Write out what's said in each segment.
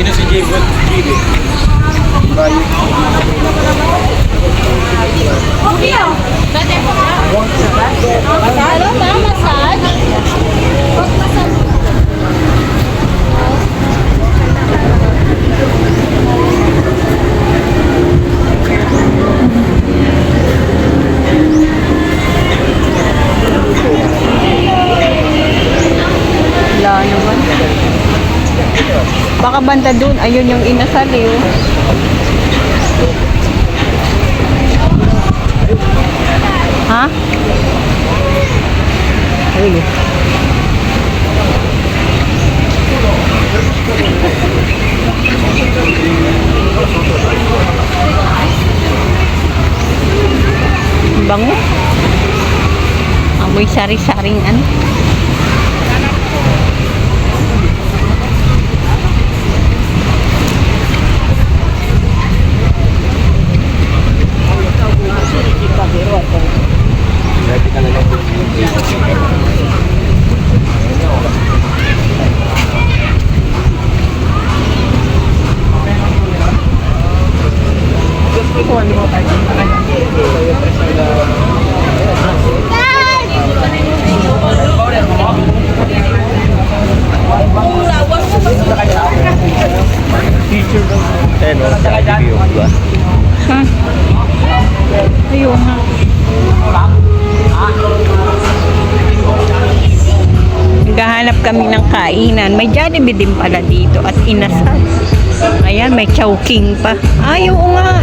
Sino si Jacob Gili? Ano ba? Massage? Wala naman. Banda dun. Ayun yung inasal eh. oh. Ha? Ayun. Ang Bango. Amoy sari-saring ano. Eh, no? Sa review, di ba? Ha? Ayun nga. Naghahanap kami ng kainan. May Jollibee din pala dito at inasal. Ayan, may chowking pa. Ay, oo nga.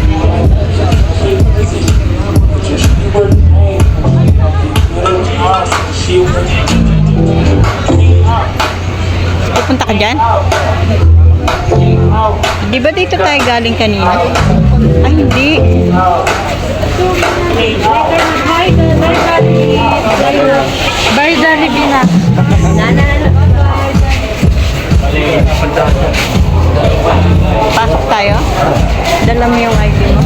Pupunta ka dyan? Di ba dito tayo galing kanina? Ay, hindi. Bye, Jollibee na. Pasok tayo? Dala mo yung ID mo.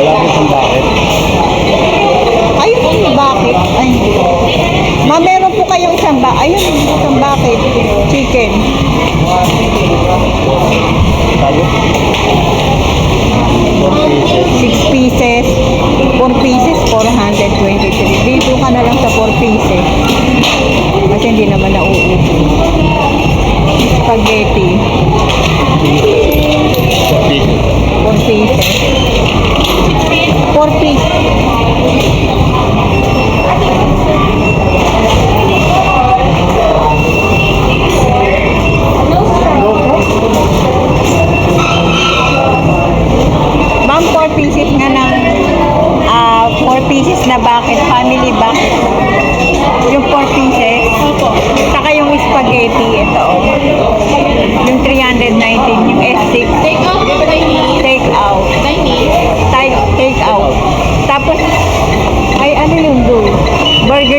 Wala ko isang bakit. Ayun yung bakit. Ay. Ma, meron po kayong isang ba? Ayun, isang bakit. Chicken. Six pieces. Four pieces, 423. Dito ka na lang sa four pieces. Kasi hindi naman nauupo. Spaghetti. Four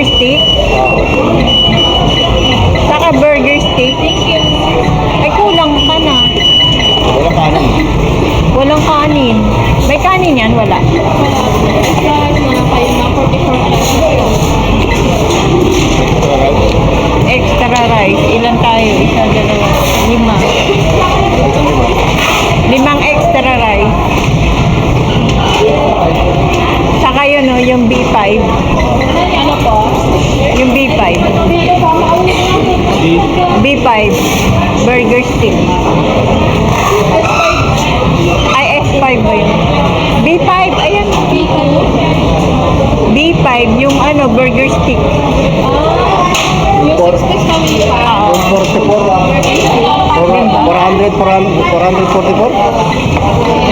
burger steak. Saka burger steak. Ay, kulang ka na. Walang kanin. Walang kanin. May kanin yan? Wala. Wala pa yun ng 44 Extra rice. Ilan tayo? Isa, Saka yun, no, yung B5. Ano po? Yung B5. B5. Burger stick. Ay, S5 ba yun? B5, ayan. B5, yung ano, burger stick. Yung 60 family pa. Oo. 44. 400, 400, 444?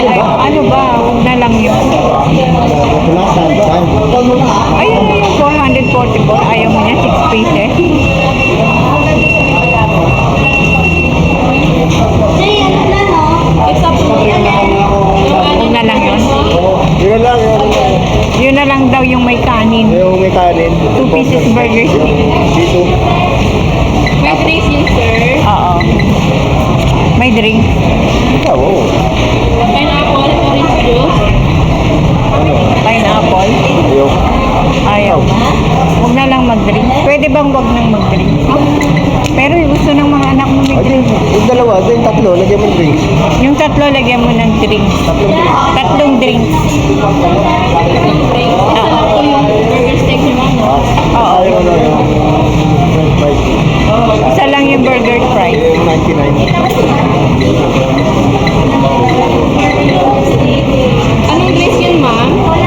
Ay, ano ba? Huwag na lang yun. Na, saan, saan? Ayun na yung 444. Ayaw mo niya, 6 pieces. Yung Huwag na lang yun. Yun lang, yun lang. Yun na lang daw yung may kanin. Yung may kanin. 2 pieces burger. Dito. Tatlong drink. Drink. Isa lang po yung burger steak ni mama. Oo. Ano. Isa lang yung burger fry. Yung 99. Anong glaze yun, ma'am?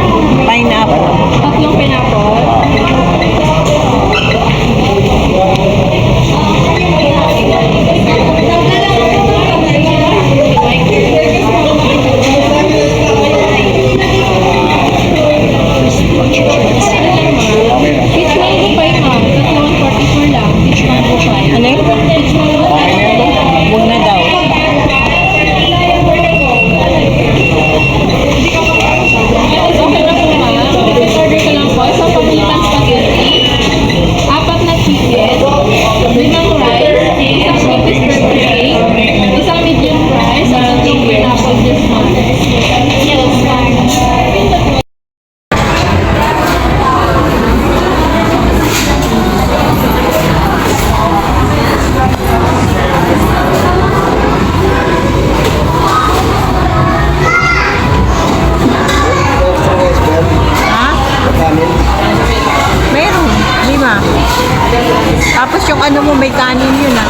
Tapos yung ano mo, may kanin yun ah.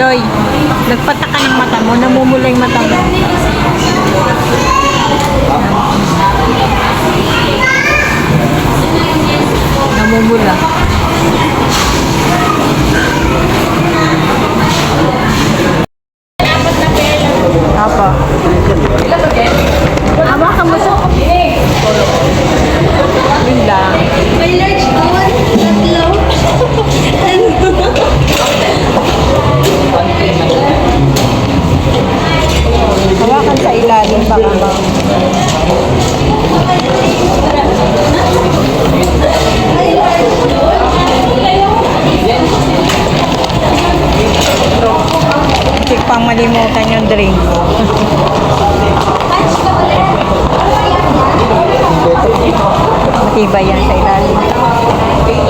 Doy, nagpataka ng mata mo, namumula yung mata mo. Namumula. Baka. Hindi pang malimutan yung drink. Matibay yan sa ilalim.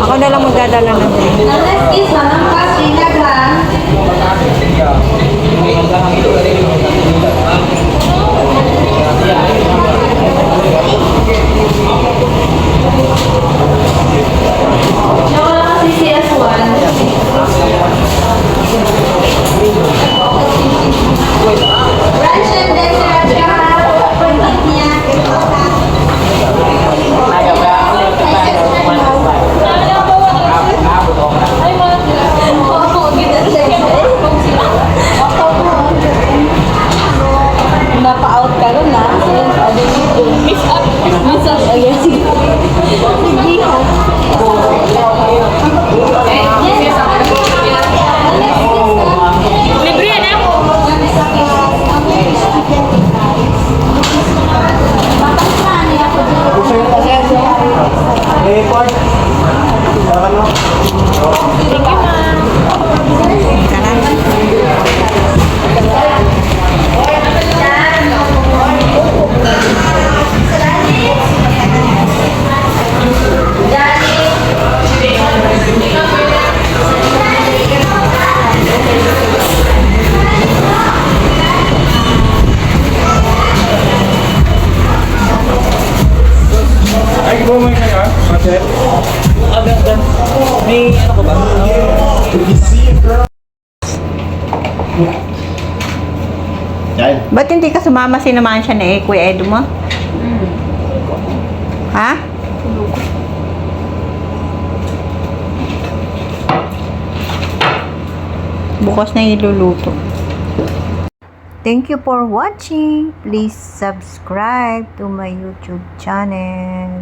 Ako na lang magdadala ng drink. Next is Manang Kasi Naglan. Nawala kasi si S1. Thank you, ma'am. Hindi ka sumama sinamahan siya ni Kuya Edo mo? Ha? Bukas na iluluto. Thank you for watching. Please subscribe to my YouTube channel.